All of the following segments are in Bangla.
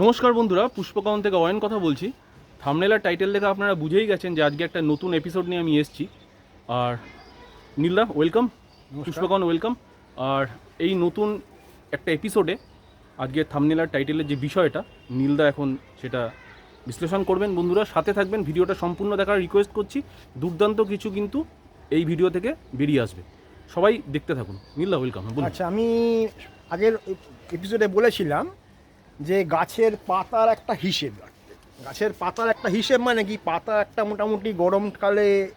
নমস্কার বন্ধুরা পুষ্পকমন থেকে অয়ন কথা বলছি। থামনেলার টাইটেল দেখে আপনারা বুঝেই গেছেন যে আজকে একটা নতুন এপিসোড নিয়ে আমি এসেছি। আর নীলদা ওয়েলকাম পুষ্পকমন ওয়েলকাম আর এই নতুন একটা এপিসোডে আজকে থামনেলার টাইটেলের যে বিষয়টা নীলদা এখন সেটা বিশ্লেষণ করবেন বন্ধুরা। সাথে থাকবেন ভিডিওটা সম্পূর্ণ দেখার রিকোয়েস্ট করছি। দুর্দান্ত কিছু কিন্তু এই ভিডিও থেকে বেরিয়ে আসবে। সবাই দেখতে থাকুন। নীলদা ওয়েলকাম আচ্ছা আমি আগের এপিসোডে বলেছিলাম যে গাছের পাতার একটা হিসেব। রাখতে গাছের পাতার একটা হিসেব মানে কি? পাতা একটা মোটামুটি গরমকালে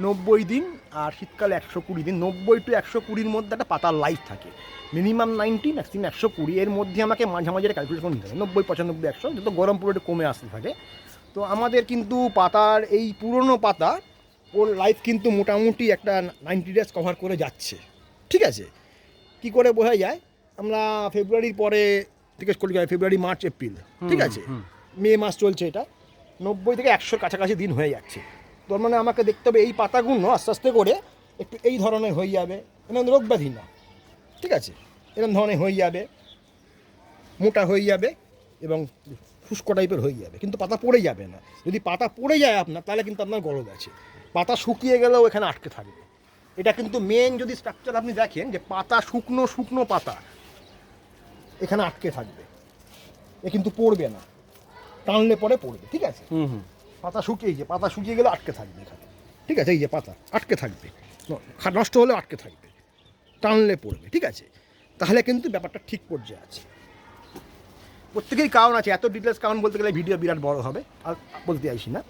নব্বই দিন আর শীতকালে একশো কুড়ি দিন। নব্বই টু একশো কুড়ির মধ্যে একটা পাতার লাইফ থাকে। মিনিমাম নাইনটি ম্যাক্সিমাম একশো কুড়ি। এর মধ্যে আমাকে মাঝামাঝি একটা ক্যালকুলেশন নিতে হবে নব্বই, পঁচানব্বই, একশো, যত গরম পুরো একটু কমে আসতে থাকে। তো আমাদের কিন্তু পাতার এই পুরনো পাতা, ওর লাইফ কিন্তু মোটামুটি একটা নাইনটি ডেজ কভার করে যাচ্ছে। ঠিক আছে? কি করে বোঝা যায়? আমরা ফেব্রুয়ারির পরে থেকে করি ফেব্রুয়ারি মার্চ এপ্রিল ঠিক আছে? মে মাস চলছে এটা নব্বই থেকে একশোর কাছাকাছি দিন হয়ে যাচ্ছে। তোর মানে আমাকে দেখতে হবে এই পাতাগুলো আস্তে আস্তে করে একটু এই ধরনের হয়ে যাবে। এরকম রোগ ব্যাধি না ঠিক আছে? এরকম ধরনের হয়ে যাবে মোটা হয়ে যাবে এবং শুষ্ক টাইপের হয়ে যাবে। কিন্তু পাতা পড়ে যাবে না। যদি পাতা পড়ে যায় আপনার তাহলে কিন্তু আপনার গরজ আছে। পাতা শুকিয়ে গেলেও এখানে আটকে থাকবে। এটা কিন্তু মেন যদি স্ট্রাকচার আপনি দেখেন যে পাতা শুকনো শুকনো পাতা এখানে আটকে থাকবে। এ কিন্তু পড়বে না। টানলে পরে পড়বে ঠিক আছে? হুম হুম। পাতা শুকিয়ে যে পাতা শুকিয়ে গেলে আটকে থাকবে এখানে। ঠিক আছে? এই যে পাতা আটকে থাকবে। নষ্ট হলে আটকে থাকবে। টানলে পড়বে ঠিক আছে? তাহলে কিন্তু ব্যাপারটা ঠিক পর্যায়ে আছে। প্রত্যেকেই কারণ আছে। এত ডিটেলস কারণ বলতে গেলে ভিডিও বিরাট বড় হবে। আর বলতে চাইছি না।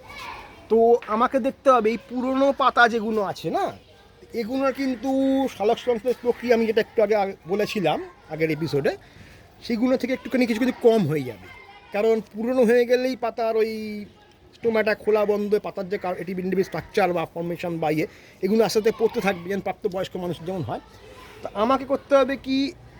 তো আমাকে দেখতে হবে এই পুরনো পাতা যেগুলো আছে না এগুলোর কিন্তু সালোক সংশ্লেষ প্রক্রিয়া আমি যেটা একটু আগে বলেছিলাম আগের এপিসোডে সেগুলো থেকে একটুখানি কিছু কিছু কম হয়ে যাবে। কারণ পুরনো হয়ে গেলেই পাতার ওই স্টোমাটা খোলা বন্ধ, পাতার যে এটি বিন্ডিবি স্ট্রাকচার বা ফর্মেশন বা ইয়ে এগুলো আস্তে আস্তে পড়তে থাকবে যেমন প্রাপ্তবয়স্ক মানুষ যেমন হয়। তো আমাকে করতে হবে কি,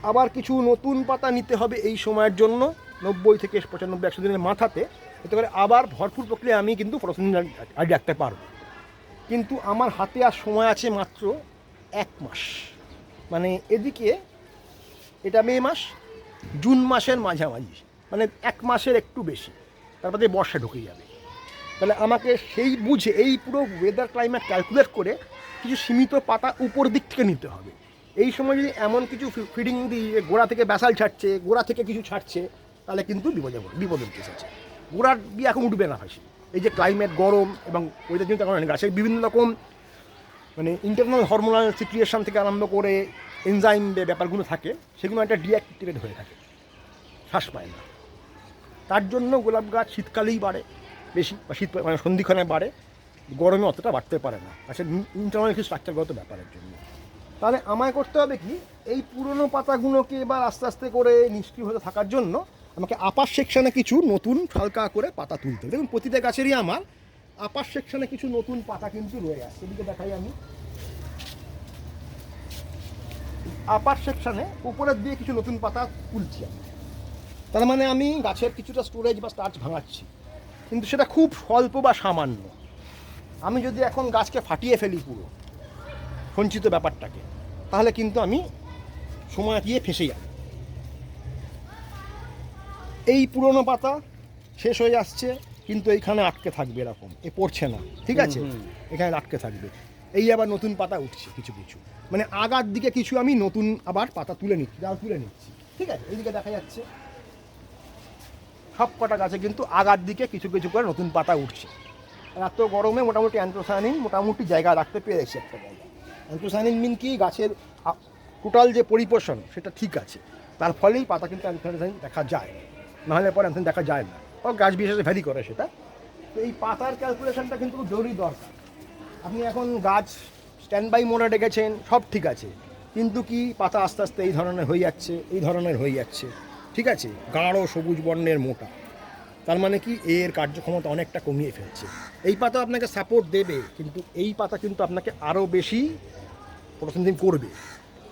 আবার কিছু নতুন পাতা নিতে হবে এই সময়ের জন্য, নব্বই থেকে পঁচানব্বই, একশো দিনের মাথাতে। এতে করে আবার ভরপুর প্রক্রিয়া আমি কিন্তু প্রসেসিং আগে রাখতে পারব। কিন্তু আমার হাতে আর সময় আছে মাত্র এক মাস। মানে এদিকে, এটা মে মাস জুন মাসের মাঝামাঝি মানে এক মাসের একটু বেশি, তারপরে বর্ষা ঢুকে যাবে। তাহলে আমাকে সেই বুঝে, এই পুরো ওয়েদার ক্লাইমেট ক্যালকুলেট করে কিছু সীমিত পাতা উপর দিক থেকে নিতে হবে। এই সময় যদি এমন কিছু ফিডিং দিই গোড়া থেকে ব্যাসাল ছাড়ছে, গোড়া থেকে কিছু ছাড়ছে, তাহলে কিন্তু বিপদে বিপদের কেস আছে। গোড়ার দিয়ে এখন উঠবে না ফাঁসি এই যে ক্লাইমেট গরম এবং ওইটার জন্য কারণে গাছের বিভিন্ন রকম মানে ইন্টারনাল হরমোনাল সিচুয়েশন থেকে আরম্ভ করে এনজাইম ব্যাপারগুলো থাকে, সেগুলো একটা ডিঅ্যাক্টিভেট হয়ে থাকে। শ্বাস পায় না। তার জন্য গোলাপ গাছ শীতকালেই বাড়ে, বেশি বা শীত মানে সন্ধিক্ষণে বাড়ে, গরমে অতটা বাড়তে পারে না। আচ্ছা ইন্টারনাল কিছু স্ট্রাকচারগত ব্যাপারের জন্য। তাহলে আমায় করতে হবে কি, এই পুরনো পাতাগুলোকে এবার আস্তে আস্তে করে নিষ্ক্রিয় হতে থাকার জন্য আমাকে আপার সেকশানে কিছু নতুন হালকা করে পাতা তুলতে হবে। দেখুন, প্রতিটা গাছেরই আমার আপার সেকশানে কিছু নতুন পাতা কিন্তু রয়ে আছে। এদিকে দেখাই আমি। আপার সেকশানে উপরের দিয়ে কিছু নতুন পাতা তুলছি আমি। তার মানে আমি গাছের কিছুটা স্টোরেজ বা স্টার্চ ভাঙাচ্ছি। কিন্তু সেটা খুব স্বল্প বা সামান্য। আমি যদি এখন গাছকে ফাটিয়ে ফেলি পুরো সঞ্চিত ব্যাপারটাকে তাহলে কিন্তু আমি সময় দিয়ে ফেসে যাব। এই পুরনো পাতা শেষ হয়ে আসছে কিন্তু এইখানে আটকে থাকবে এরকম। এ পড়ছে না ঠিক আছে। এখানে আটকে থাকবে। এই আবার নতুন পাতা উঠছে কিছু কিছু। মানে আগার দিকে কিছু আমি নতুন আবার পাতা তুলে নিচ্ছি ডাল তুলে নিচ্ছি। ঠিক আছে? এইদিকে দেখা যাচ্ছে। সব কটা গাছে কিন্তু আগার দিকে কিছু কিছু করে নতুন পাতা উঠছে। আর এত গরমে মোটামুটি অ্যান্থ্রোসায়ানিন মোটামুটি জায়গা রাখতে পেরেছে একটা জায়গা অ্যান্থ্রোসায়ানিন মিন কি? গাছের টোটাল যে পরিপোষণ, সেটা ঠিক আছে। তার ফলেই পাতা কিন্তু অ্যান্থ্রোসায়ানিন দেখা যায়। নাহলে পরে অ্যান্থ্রোসায়ানিন দেখা যায় না। ও গাছ বিশেষে ভ্যারি করে সেটা। তো এই পাতার ক্যালকুলেশনটা কিন্তু খুব জরুরি দরকার। আপনি এখন গাছ স্ট্যান্ড বাই মোডে ডেকেছেন, সব ঠিক আছে। কিন্তু কি পাতা আস্তে আস্তে এই ধরনের হয়ে যাচ্ছে, এই ধরনের হয়ে যাচ্ছে। ঠিক আছে? গাঢ় সবুজ বর্ণের মোটা। তার মানে কি এর কার্যক্ষমতা অনেকটা কমিয়ে ফেলছে। এই পাতা আপনাকে সাপোর্ট দেবে, কিন্তু এই পাতা কিন্তু আপনাকে আরও বেশি প্রসেসিং করবে।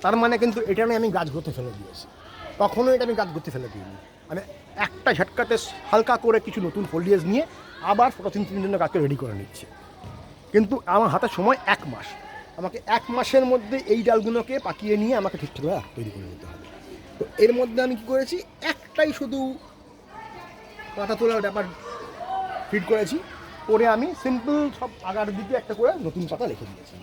তার মানে কিন্তু এটা নিয়ে আমি গাছ গতে ফেলে দিয়েছি। কখনো এটা আমি গাছ গতে ফেলে দিইনি। আমি একটা ঝটকাতে হালকা করে কিছু নতুন ফোলিয়েজ নিয়ে আবার প্রথম ফটোসিনথেসিসের জন্য গাছকে রেডি করে নিচ্ছে। কিন্তু আমার হাতে সময় এক মাস। আমাকে এক মাসের মধ্যে এই ডালগুলোকে পাকিয়ে নিয়ে আমাকে ঠিকঠাকভাবে তৈরি করে নিতে হবে। তো এর মধ্যে আমি কী করেছি? একটাই শুধু পাতা তোলার ব্যাপার ফিট করেছি। করে আমি সিম্পল সব আগার দিকে একটা করে নতুন পাতা লিখে দিয়েছি।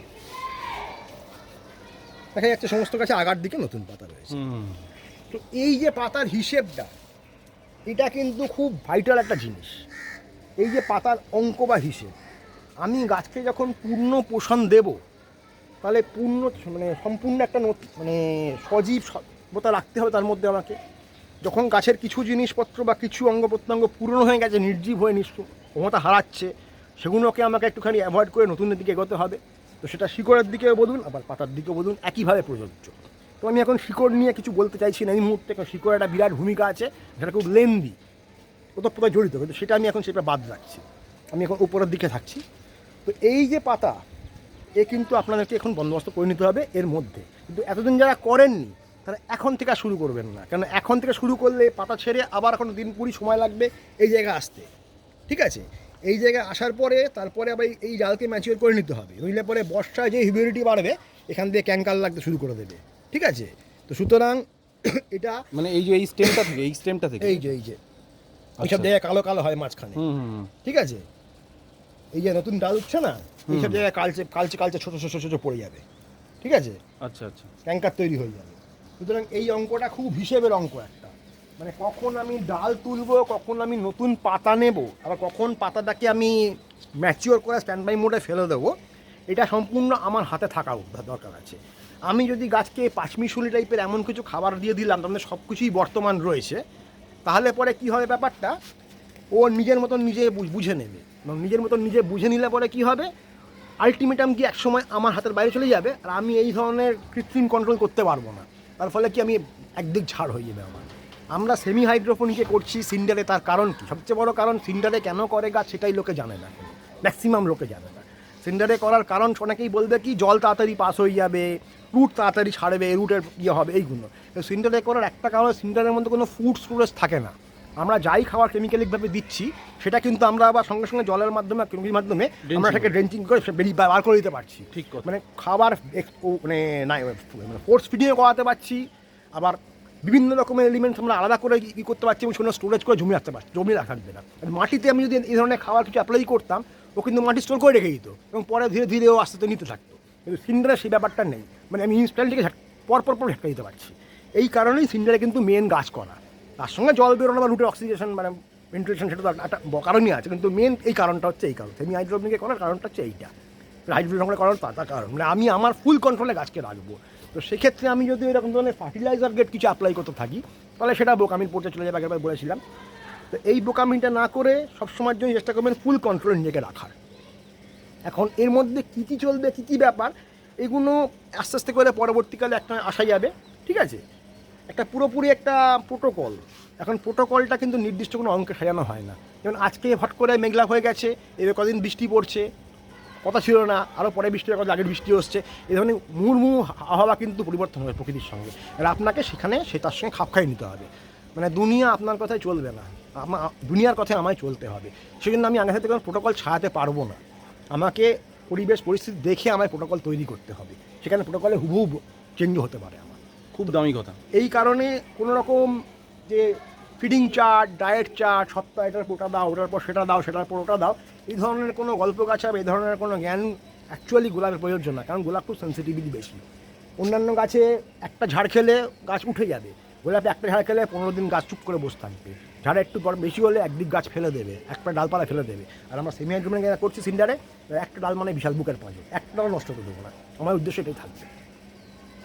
দেখা যাচ্ছে সমস্ত কাছে আগার দিকে নতুন পাতা রয়েছে। তো এই যে পাতার হিসেবটা এটা কিন্তু খুব ভাইটাল একটা জিনিস। এই যে পাতার অঙ্ক বা হিসেব আমি গাছকে যখন পূর্ণ পোষণ দেব, তাহলে পূর্ণ মানে সম্পূর্ণ একটা মানে সজীব সভ্যতা রাখতে হবে তার মধ্যে আমাকে। যখন গাছের কিছু জিনিসপত্র বা কিছু অঙ্গ প্রত্যঙ্গ পূরণ হয়ে গেছে, নির্জীব হয়ে নিশ্চয় ক্ষমতা হারাচ্ছে, সেগুলোকে আমাকে একটুখানি অ্যাভয়েড করে নতুনের দিকে এগোতে হবে। তো সেটা শিকড়ের দিকেও বলুন, আবার পাতার দিকেও বলুন, একইভাবে প্রযোজ্য। তো আমি এখন শিকড় নিয়ে কিছু বলতে চাইছি না এই মুহূর্তে, কারণ শিকড় একটা বিরাট ভূমিকা আছে, সেটা খুব লেন্দি ওতপ্রোতভাবে জড়িত, কিন্তু সেটা আমি এখন সেটা বাদ রাখছি। আমি এখন উপরের দিকে থাকছি। তো এই যে পাতা এ কিন্তু আপনাদেরকে এখন বন্দোবস্ত করে নিতে হবে এর মধ্যে। কিন্তু এতদিন যারা করেননি তারা এখন থেকে আর শুরু করবেন না। কারণ এখন থেকে শুরু করলে পাতা ছেড়ে আবার এখন দিন কুড়ি সময় লাগবে এই জায়গায় আসতে। ঠিক আছে? এই জায়গায় আসার পরে তারপরে আবার এই- জালকে ম্যাচিওর করে নিতে হবে। নইলে পরে বর্ষায় যে হিউমিডিটি বাড়বে এখান থেকে ক্যাঙ্কাল লাগতে শুরু করে দেবে। ঠিক আছে? তো সুতরাং এটা মানে এই যে এই স্টেমটা থেকে এই স্টেমটা থেকে। এই যে এই যে। এইসব আচ্ছা। জায়গায় কালো কালো হয় মাঝখানে। ঠিক আছে? এই যে নতুন ডাল উঠছে না এইসব জায়গায় কালচে কালচে কালচে ছোটো ছোটো ছোটো পড়ে যাবে। ঠিক আছে? আচ্ছা আচ্ছা। ক্যাঙ্কার তৈরি হয়ে যাবে। সুতরাং এই অঙ্কটা খুব হিসেবের অঙ্ক একটা। মানে কখন আমি ডাল তুলবো কখন আমি নতুন পাতা নেব আবার কখন পাতাটাকে আমি ম্যাচিওর করে স্ট্যান্ড বাই মোডে ফেলে দেবো এটা সম্পূর্ণ আমার হাতে থাকা দরকার আছে। আমি যদি গাছকে পাঁচমিশুলি টাইপের এমন কিছু খাবার দিয়ে দিলাম তার সব কিছুই বর্তমান রয়েছে। তাহলে পরে কি হবে ব্যাপারটা? ও নিজের মতন নিজে বুঝে নেবে। এবং নিজের মতন নিজে বুঝে নিলে পরে কি হবে? আলটিমেটাম কি একসময় আমার হাতের বাইরে চলে যাবে আর আমি এই ধরনের কৃত্রিম কন্ট্রোল করতে পারব না। তার ফলে কি আমি একদিক ছাড় হয়ে যাবে আমার। আমরা সেমি হাইড্রোফোনিকে করছি সিন্ডারে তার কারণ কি? সবচেয়ে বড় কারণ সিন্ডারে কেন করে গাছ সেটাই লোকে জানে না। ম্যাক্সিমাম লোকে জানে না। সিন্ডারে করার কারণ অনেকেই বলবে কি, জল তাড়াতাড়ি পাস হয়ে যাবে রুট তাড়াতাড়ি ছাড়বে রুটের ইয়ে হবে, এইগুলো। সিন্ডারে করার একটা কারণ সিন্ডারের মধ্যে কোনো ফুড স্টোরেজ থাকে না। আমরা যাই খাবার কেমিক্যালিকভাবে দিচ্ছি সেটা কিন্তু আমরা আবার সঙ্গে সঙ্গে জলের মাধ্যমে কেমিক্যালের মাধ্যমে আমরা সেটাকে ড্রেঞ্চিং করে বেরিয়ে বার করে দিতে পারছি। ঠিক। মানে খাবার মানে নাই ফোর্স ফিডিংও করাতে পারছি আবার বিভিন্ন রকমের এলিমেন্টস আমরা আলাদা করে ই করতে পারছি এবং সেগুলো স্টোরেজ করে জমি রাখতে পারছি জমি রাখবে না। আর মাটিতে আমি যদি এই ধরনের খাবার কিছু অ্যাপ্লাই করতাম ও কিন্তু মাটি স্টোর করে রেখে দিত এবং পরে ধীরে ধীরে ও আস্তে নিতে থাকতো। কিন্তু সিন্ডারে সেই ব্যাপারটা নেই। মানে আমি ইনস্ট্যান্টলিকে পর পর পর ঝাটকা দিতে পারছি। এই কারণেই সিন্ডারে কিন্তু মেন গাছ করা। তার সঙ্গে জল বেরোনো বা রুটের অক্সিজেশন মানে ভেন্টিলেশন সেটা তো একটা কারণই আছে, কিন্তু মেন এই কারণটা হচ্ছে এই কারণ। সেমি হাইড্রোপনিকে করার কারণটা হচ্ছে এইটা। হাইড্রোজেন করার তার কারণ। মানে আমি আমার ফুল কন্ট্রোলে গাছকে রাখব। তো সেক্ষেত্রে আমি যদি এরকম ধরনের ফার্টিলাইজার গেট কিছু অ্যাপ্লাই করতে থাকি, তাহলে সেটা বোকামির পড়তে চলে যাবে আগেরবার বলেছিলাম। তো এই বোকামিটা না করে সবসময়ের জন্য চেষ্টা করবেন ফুল কন্ট্রোল নিজেকে রাখার। এখন এর মধ্যে কী কী চলবে, কী কী ব্যাপার, এগুলো আস্তে আস্তে করে পরবর্তীকালে একটা আসা যাবে, ঠিক আছে? একটা পুরোপুরি একটা প্রোটোকল এখন প্রোটোকলটা কিন্তু নির্দিষ্ট কোনো অঙ্কে সাজানো হয় না। যেমন আজকে হট করে মেঘলা হয়ে গেছে, এবার কদিন বৃষ্টি পড়ছে, কথা ছিল না আরও পরে বৃষ্টি হবে আগের বৃষ্টি হচ্ছে এই ধরনের মুড়মু আবহাওয়া কিন্তু পরিবর্তন হবে প্রকৃতির সঙ্গে। আর আপনাকে সেখানে সে তার সঙ্গে খাপ খাইয়ে নিতে হবে। মানে দুনিয়া আপনার কথায় চলবে না, আমা, দুনিয়ার কথায় আমায় চলতে হবে। সেজন্য আমি আগে থেকে কোনো প্রোটোকল ছাড়াতে পারব না। আমাকে পরিবেশ, পরিস্থিতি দেখে আমায় প্রোটোকল তৈরি করতে হবে। সেখানে প্রোটোকলে হুবহু চেঞ্জ হতে পারে আমার। খুব দামি কথা। এই কারণে কোনো রকম যে ফিডিং চার্ট ডায়েট চার্ট সপ্তাহ এটার ওটা দাও, ওটার পর সেটা দাও, সেটার পর ওটা দাও, এই ধরনের কোনো গল্প গাছা এই ধরনের কোনো জ্ঞান অ্যাকচুয়ালি গোলাপের প্রয়োজন না, কারণ গোলাপ খুব সেন্সিটিভিটি বেশি। অন্যান্য গাছে একটা ঝাড় খেলে গাছ উঠে যাবে, গোলাপে একটা ঝাড় খেলে পনেরো দিন গাছ চুপ করে বসে থাকবে। ঝাড়ে একটু বেশি হলে একদিক গাছ ফেলে দেবে, একটা ডালপালা ফেলে দেবে। আর আমরা সেমি হাইড্রোমেন করছি সিন্ডারে, একটা ডাল মানে বিশাল বুকের পাঁচে একটা ডাল নষ্ট করে দেবো না। আমার উদ্দেশ্য এটাই থাকবে।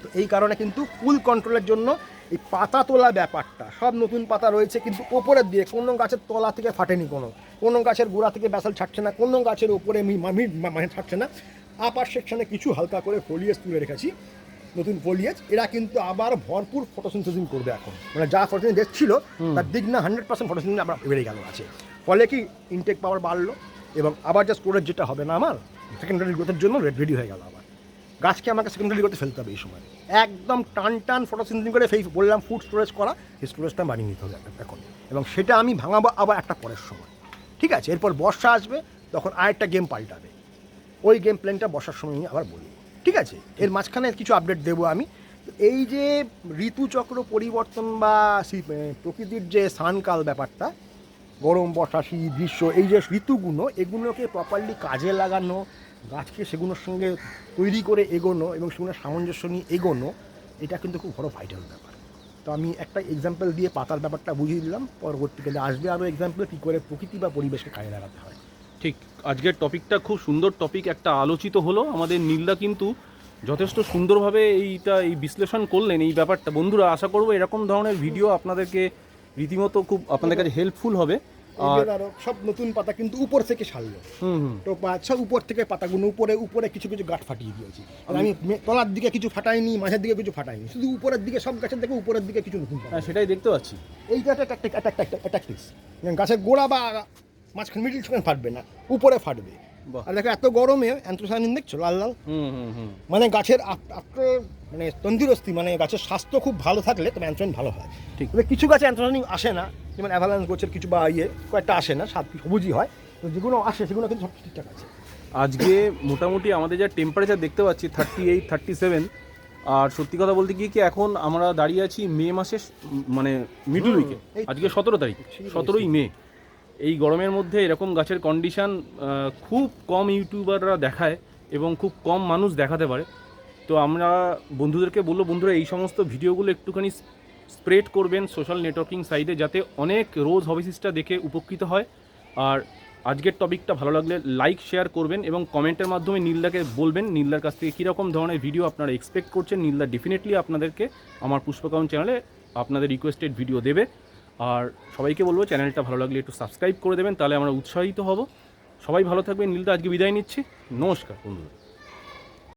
তো এই কারণে কিন্তু ফুল কন্ট্রোলের জন্য এই পাতা তোলা ব্যাপারটা সব নতুন পাতা রয়েছে কিন্তু ওপরের দিয়ে কোনো গাছের তলা থেকে ফাটেনি কোনো কোনো গাছের গোড়া থেকে ব্যাসাল ছাড়ছে না কোনো গাছের ওপরে মানে ছাড়ছে না। আপার সেকশনে কিছু হালকা করে ফলিয়েজ তুলে রেখেছি নতুন ফলিয়েজ এরা কিন্তু আবার ভরপুর ফটোসিনথেসিস করবে এখন। মানে যা ফটোসিন দেখছিল তার দিক না হান্ড্রেড পার্সেন্ট ফটোসিন আবার বেড়ে গেল আছে ফলে কি ইনটেক পাওয়ার বাড়লো এবং আবার যা স্টোরেজ যেটা হবে না আমার সেকেন্ডারি গ্রোথের জন্য রেডি হয়ে গেল গাছকে আমাকে সেকেন্ডারি করতে ফেলতে হবে এই সময়। একদম টান টান ফটোসিনথেসিস করে সেই বললাম ফুড স্টোরেজ করা, সেই স্টোরেজটা বানিয়ে নিতে হবে এখন। এবং সেটা আমি ভাঙাবো আবার একটা পরের সময়। ঠিক আছে? এরপর বর্ষা আসবে, তখন আরেকটা গেম পাল্টাবে। ওই গেম প্ল্যানটা বসার সময় আমি আবার বলি ঠিক আছে? এর মাঝখানে কিছু আপডেট দেবো আমি। এই যে ঋতুচক্র পরিবর্তন বা প্রকৃতির যে স্থানকাল ব্যাপারটা, গরম, বর্ষা, শীত, গ্রীষ্ম, এই যে ঋতুগুলো, এগুলোকে প্রপারলি কাজে লাগানো গাছকে সেগুলোর সঙ্গে তৈরি করে এগোনো এবং সেগুলোর সামঞ্জস্য নিয়ে এগোনো, এটা কিন্তু খুব বড় ভাইটাল ব্যাপার। তো আমি একটা এক্সাম্পল দিয়ে পাতার ব্যাপারটা বুঝিয়ে দিলাম, পরবর্তীকালে আসবে আরও এক্সাম্পল কী করে প্রকৃতি বা পরিবেশকে কাজে লাগাতে হয়। ঠিক, আজকের টপিকটা খুব সুন্দর টপিক একটা আলোচিত হলো, আমাদের নীলদা কিন্তু যথেষ্ট সুন্দরভাবে এইটা এই বিশ্লেষণ করলেন এই ব্যাপারটা। বন্ধুরা, আশা করব এরকম ধরনের ভিডিও আপনাদেরকে রীতিমতো খুব আপনাদের কাছে হেল্পফুল হবে। আর সব নতুন পাতা কিন্তু উপর থেকে সারলো। তো সব উপর থেকে পাতাগুলো উপরে উপরে কিছু কিছু গাছ ফাটিয়ে দিয়েছি। আর আমি তলার দিকে কিছু ফাটাইনি মাঝের দিকে কিছু ফাটাইনি। শুধু উপরের দিকে সব গাছের থেকে উপরের দিকে কিছু নতুন পাতা। হ্যাঁ সেটাই দেখতে পাচ্ছি। এইটা একটা ট্যাকটিক একটা একটা ট্যাকটিক্স গাছের গোড়া বা মাঝখানে মিডিল ফাটবে না উপরে ফাটবে। আর দেখো এত গরমে অ্যান্থ্রোসায়ানিন দেখছ? লাল লাল? হুম হুম হুম। মানে গাছের মানে তন্দিরস্তি মানে গাছের স্বাস্থ্য খুব ভালো থাকলে তবে অ্যান্থ্রোসাইন ভালো হয়। ঠিক। তবে কিছু গাছে অ্যান্থ্রোসাইন আসে না যেমন অ্যাভালান্স গোছের কিছু বা ইয়ে কয়েকটা আসে না সাত সবুজই হয়। তো যেগুলো আসে সেগুলো কিন্তু সব ঠিকঠাক আছে। আজকে মোটামুটি আমাদের যা টেম্পারেচার দেখতে পাচ্ছি থার্টি এইট থার্টি সেভেন আর সত্যি কথা বলতে কি কি এখন আমরা দাঁড়িয়ে আছি মে মাসের মানে মিডল উইকে আজকে সতেরো তারিখ সতেরোই মে। এই গরমের মধ্যে এরকম গাছের কন্ডিশন খুব কম ইউটিউবাররা দেখায় এবং খুব কম মানুষ দেখাতে পারে। তো আমরা বন্ধুদেরকে বলল বন্ধুরা, এই সমস্ত ভিডিওগুলো একটুখানি স্প্রেড করবেন সোশ্যাল নেটওয়ার্কিং সাইটে যাতে অনেক রোজ হবিসিসটা দেখে উপকৃত হয়। আর আজকের টপিকটা ভালো লাগলে লাইক শেয়ার করবেন এবং কমেন্টের মাধ্যমে নীলদাকে বলবেন, নীলদার কাছ থেকে কীরকম ধরনের ভিডিও আপনারা এক্সপেক্ট করছেন। নীলদা ডেফিনেটলি আপনাদেরকে আমার পুষ্পকাউন চ্যানেলে আপনাদের রিকোয়েস্টেড ভিডিও দেবে। আর সবাইকে বলব চ্যানেলটা ভালো লাগলে একটু সাবস্ক্রাইব করে দেবেন, তাহলে আমরা উৎসাহিত হব। সবাই ভালো থাকবেন। নীলদা, আজকে বিদায় নিচ্ছি। নমস্কার। বন্ধুরা।